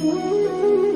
এই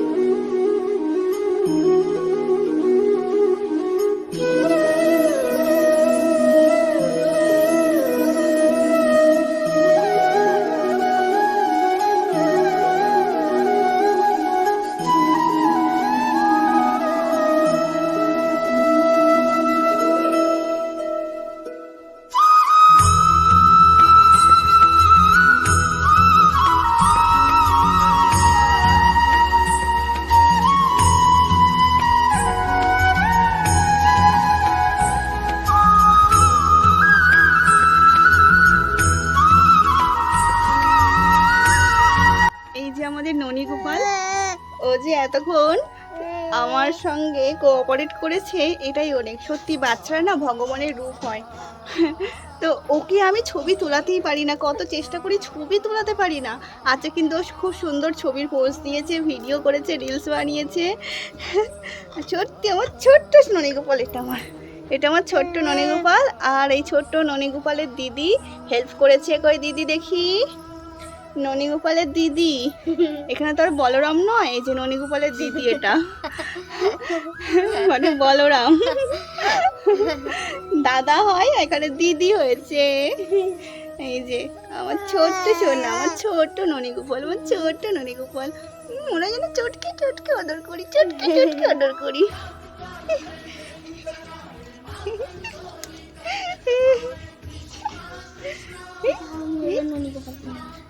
গোপাল? ও যে এতক্ষণ আমার সঙ্গে কোঅপারেট করেছে, এটাই অনেক। সত্যি বাচ্চারা না ভগবানের রূপ হয়। তো ওকে আমি ছবি তোলাতেই পারি না, কত চেষ্টা করি ছবি তোলাতে পারি না। আজকে কিন্তু খুব সুন্দর ছবির পোস্ট দিয়েছে ভিডিও করেছে রিলস বানিয়েছে। সত্যি আমার ছোট্ট ননীগোপাল এটা আমার। এটা আমার ছোট্ট ননীগোপাল আর এই ছোট্ট ননীগোপালের দিদি হেল্প করেছে। কই দিদি দেখি। ননীগোপালের দিদি। এখানে তো আর বলরাম নয় যে ননীগোপালের দিদি এটা। মানে বলরাম। দাদা হয় এখানে দিদি হয়েছে। এই যে, আমার ছোট্ট সোনা, আমার ছোট্ট ননীগোপাল, আমার ছোট্ট ননীগোপাল। ওরা যেন চটকে চটকে অর্ডার করি, চটকে চটকে অর্ডার করি।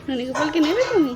নুনি গোপালকে নেবে তুমি?